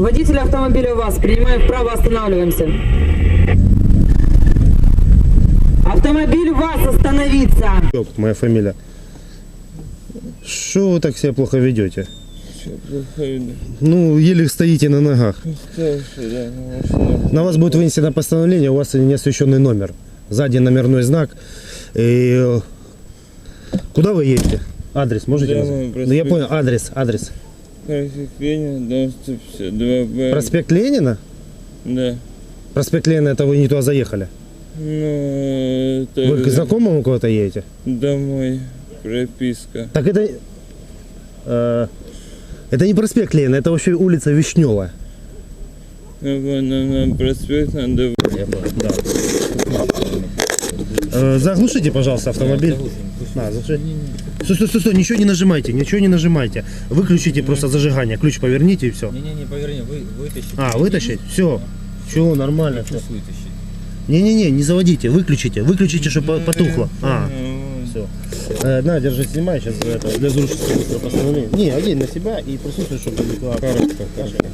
Водитель автомобиля у вас. Принимаем вправо, останавливаемся. Автомобиль у вас остановиться. Ёпт, моя фамилия. Что вы так себя плохо ведете? Ну, еле стоите на ногах. На вас будет вынесено постановление, у вас неосвещенный номер. Сзади номерной знак. И... э, Куда вы едете? Адрес можете назвать? проспект. Ну, я понял, адрес, адрес. Проспект Ленина, дом 152Б. Проспект Ленина? Да. Проспект Ленина, это вы не туда заехали. Ну, это Вы к знакомому куда-то едете? домой прописка. Так это... э, это не проспект Ленина, это вообще улица Вишневая. Ну, нам на проспект надо... Да. Э, Заглушите, пожалуйста, автомобиль. На, заглуши. Стой, стой, стой, стой, ничего не нажимайте, ничего не нажимайте. Выключите просто зажигание, ключ поверните и все. Не-не-не, поверни, вы, вытащите. А, вытащить? Все. Все, нормально. вытащить. Не-не-не, не заводите, выключите, выключите, чтобы потухло. А, все. на, держи, снимай сейчас это, для быстро постановления. Не, одень на себя и присутствуй, чтобы не была кашка.